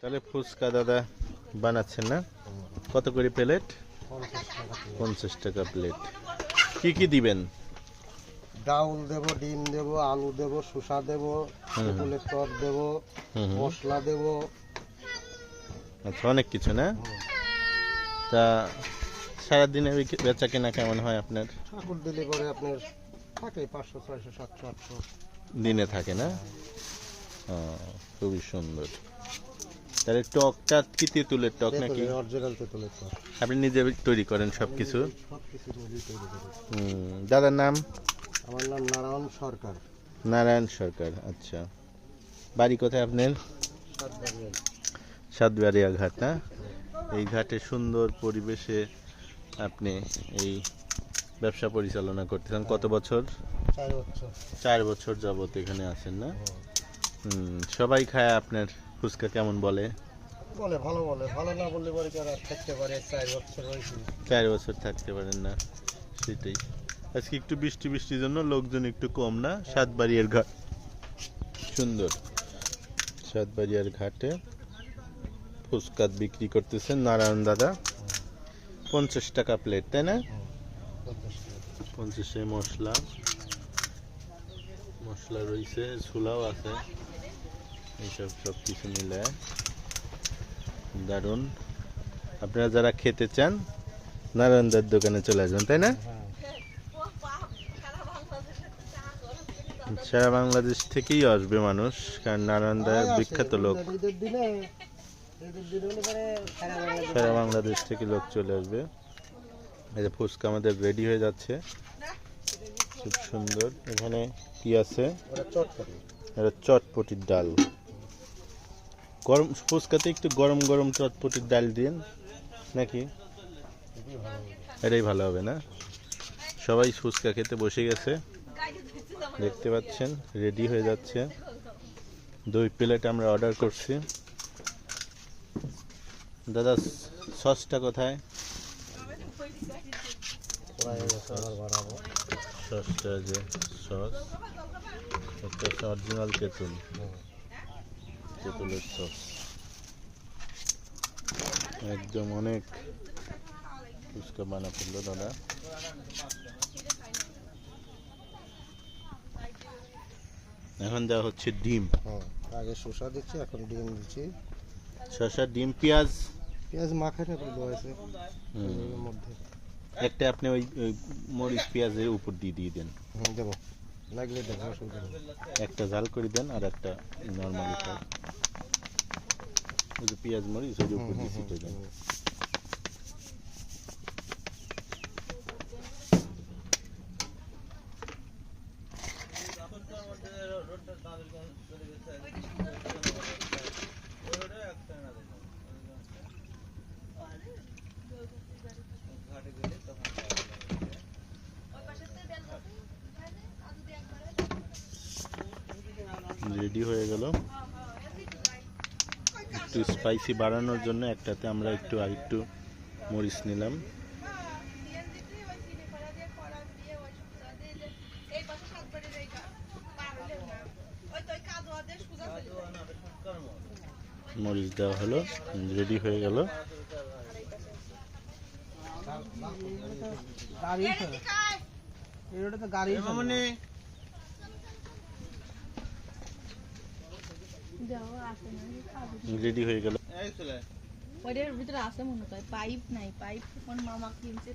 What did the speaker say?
তাহলে ফুচকা দাদা বানাচ্ছেন না? কত করে প্লেট? পঞ্চাশ টাকা প্লেট। কি কি দিবেন? ডাউল দেব ডিম দেব আলু দেব শসা দেব তেঁতুলের টক দেব। মশলা দেব। আচ্ছা অনেক কিছু না? তা সারাদিনে বেচা কেনা কেমন হয় আপনার? ঠাকুর দিলে পরে আপনার থাকে পাঁচশো ছয়শো সাতশো আটশো। দিনে থাকে না? খুবই সুন্দর। তাহলে টকটা কি তেঁতুলের টক নাকি? অরিজিনাল তেঁতুলের টক। আপনি নিজে তৈরি করেন সব কিছু দাদার নাম? আমার নাম নারায়ণ সরকার। নারায়ণ সরকার আচ্ছা। বাড়ি কোথায় আপনার? সাতবাড়িয়া। ঘাট না? এই ঘাটে সুন্দর পরিবেশে আপনি এই ব্যবসা পরিচালনা করতেছেন। কত বছর? চার বছর। চার বছর যাবত এখানে আছেন না? হুম, সবাই খায় আপনার ফুচকা কেমন বলে? বলে ভালো বলে। ভালো না বললে পরে কি আর থাকতে পারে? চার বছর হয়েছে চার বছর থাকতে পারেন না সেটাই। আজকে একটু বৃষ্টি বৃষ্টির জন্য লোকজন একটু কম না? সাতবাড়িয়ার ঘাট। সুন্দর। সাতবাড়িয়ার ঘাটে ফুচকা বিক্রি করতেছেন নারায়ণ দাদা। পঞ্চাশ টাকা প্লেট তাই না? পঞ্চাশে মশলা। মশলা রয়েছে ছোলাও আছে। এইসব সব কিছু মিলে দারুণ। আপনারা যারা খেতে চান নারায়ণদার দোকানে চলে আসবেন তাই না? হ্যাঁ সারা বাংলাদেশ থেকেই আসবে মানুষ কারণ নারায়ণদা বিখ্যাত লোক। সারা বাংলাদেশ। থেকে লোক চলে আসবে। এই যে ফুচকা আমাদের রেডি হয়ে যাচ্ছে। খুব সুন্দর। এখানে কি আছে? এটা চটপটির ডাল। গরম ফুচকাতে একটু গরম গরম চটপটির ডাল দিন নাকি। এটাই ভালো হবে না? সবাই ফুচকা খেতে বসে গেছে। দেখতে পাচ্ছেন, রেডি হয়ে যাচ্ছে। দুই প্লেট আমরা অর্ডার করছি। দাদা, সসটা কোথায়? সসটা যে সস, একটা অরিজিনাল তেঁতুল। তেঁতুলের সস একদম অনেক ফুচকা বানা ফেলল দাদা। এখন দেওয়া হচ্ছে ডিম। হ্যাঁ আগে শসা দিচ্ছি এখন ডিম দিচ্ছি। শসা ডিম পেঁয়াজ? পেঁয়াজ মাখানে পুরো আছে। মধ্যে। একটা আপনি ওই মরিচ পেঁয়াজের উপর দিয়ে দিয়ে দেন। হুম দেবো। লাগলে একটা জাল করে দেন আর একটা নর্মালি খাই ওই যে পেঁয়াজ মরিচ ওই উপর দিয়ে ছিটে দেন। রেডি হয়ে গেল। একটু স্পাইসি বাড়ানোর জন্য একটাতে আমরা একটু আর একটু মরিচ নিলাম। মরিচ দেওয়া হলো রেডি হয়ে গেল। গাড়ি এটা তো গাড়ি রেডি হয়ে গেল। ওইটার ভিতরে আছে মনে হয় পাইপ নাই পাইপ কোন মামা কিনছে।